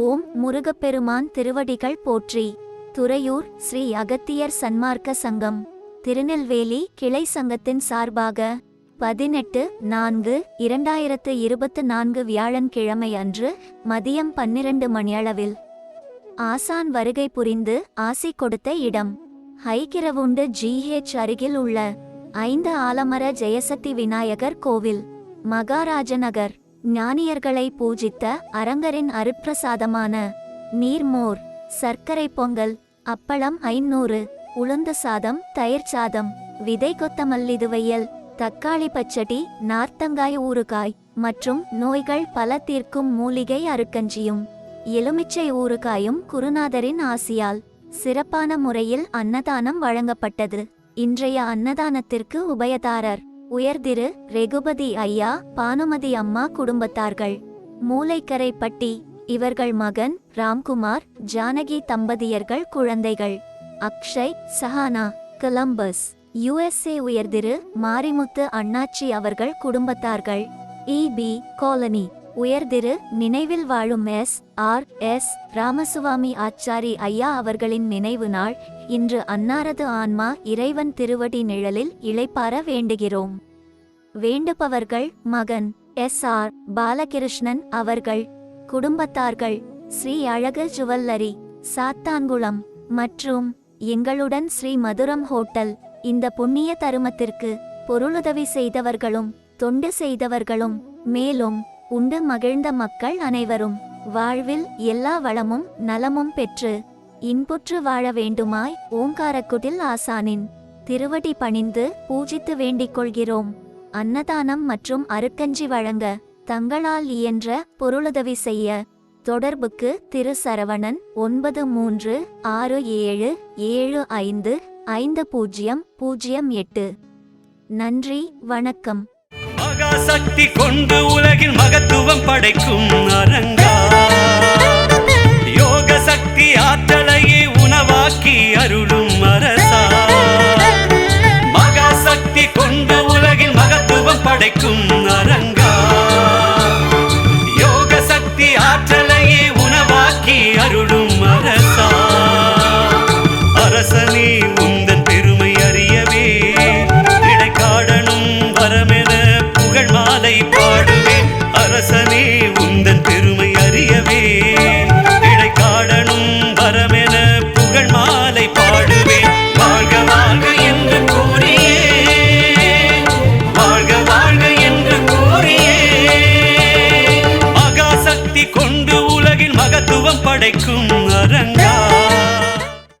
ஓம் முருகப்பெருமான் திருவடிகள் போற்றி. துறையூர் ஸ்ரீ அகத்தியர் சன்மார்க்க சங்கம். திருநெல்வேலி கிளை சங்கத்தின் சார்பாக பதினெட்டு நான்கு இரண்டாயிரத்து இருபத்து நான்கு வியாழன்கிழமை அன்று மதியம் பன்னிரண்டு மணியளவில் ஆசான் வருகை புரிந்து ஆசி கொடுத்த இடம். ஹைகிரவுண்டு ஜிஹெச் அருகில் உள்ள ஐந்து ஆலமர ஜெயசக்தி விநாயகர் கோவில். மகாராஜநகர் ஞானியர்களை பூஜித்த அரங்கரின் அருப்பிரசாதமான நீர்மோர் சர்க்கரை பொங்கல் அப்பளம் ஐநூறு உளுந்து சாதம் தயிர் சாதம் விதை கொத்தமல்லிதுவையல் தக்காளி பச்சடி நார்த்தங்காய் ஊறுகாய் மற்றும் நோய்கள் பல தீர்க்கும் மூலிகை அருக்கஞ்சியும் எலுமிச்சை ஊறுகாயும் குருநாதரின் ஆசியால் சிறப்பான முறையில் அன்னதானம் வழங்கப்பட்டது. இன்றைய அன்னதானத்திற்கு உபயதாரர் உயர்திரு ரெகுபதி ஐயா பானுமதி அம்மா குடும்பத்தார்கள். மூளைக்கரைப்பட்டி இவர்கள் மகன் ராம்குமார் ஜானகி தம்பதியர்கள் குழந்தைகள். அக்ஷய் சஹானா கொலம்பஸ் யுஎஸ்ஏ உயர்திரு மாரிமுத்து அண்ணாச்சி அவர்கள் குடும்பத்தார்கள். இபி காலனி உயர்திரு நினைவில் வாழும் S R S Ramaswamy Achari ஐயா அவர்களின் நினைவு நாள். இன்று அன்னாரது ஆன்மா இறைவன் திருவடி நிழலில் இளைப்பார வேண்டுகிறோம். வேண்டுபவர்கள் மகன் எஸ் ஆர் பாலகிருஷ்ணன் அவர்கள் குடும்பத்தார்கள் ஸ்ரீ அழகு ஜுவல்லரி சாத்தான்குளம் மற்றும் எங்களுடன் ஸ்ரீ மதுரம் ஹோட்டல் இந்த புண்ணிய தருமத்திற்கு பொருளுதவி செய்தவர்களும் தொண்டு செய்தவர்களும் மேலும் உண்டு மகிழ்ந்த மக்கள் அனைவரும் வாழ்வில் எல்லா வளமும் நலமும் பெற்று இன்புற்று வாழ வேண்டுமாய் ஓங்காரக்குடில் ஆசானின் திருவடி பணிந்து பூஜித்து வேண்டிக் கொள்கிறோம். அன்னதானம் மற்றும் அருக்கஞ்சி வழங்க தங்களால் இயன்ற பொருளுதவி செய்ய. தொடர்புக்கு திரு. சரவணன் ஒன்பது மூன்று ஆறு ஏழு ஏழு ஐந்து ஐந்து பூஜ்ஜியம் பூஜ்ஜியம் எட்டு. நன்றி வணக்கம். மகாசக்தி கொண்டு உலகின் மகத்துவம் படைக்கும் மகத்துவம் படைக்கும் அரங்கா?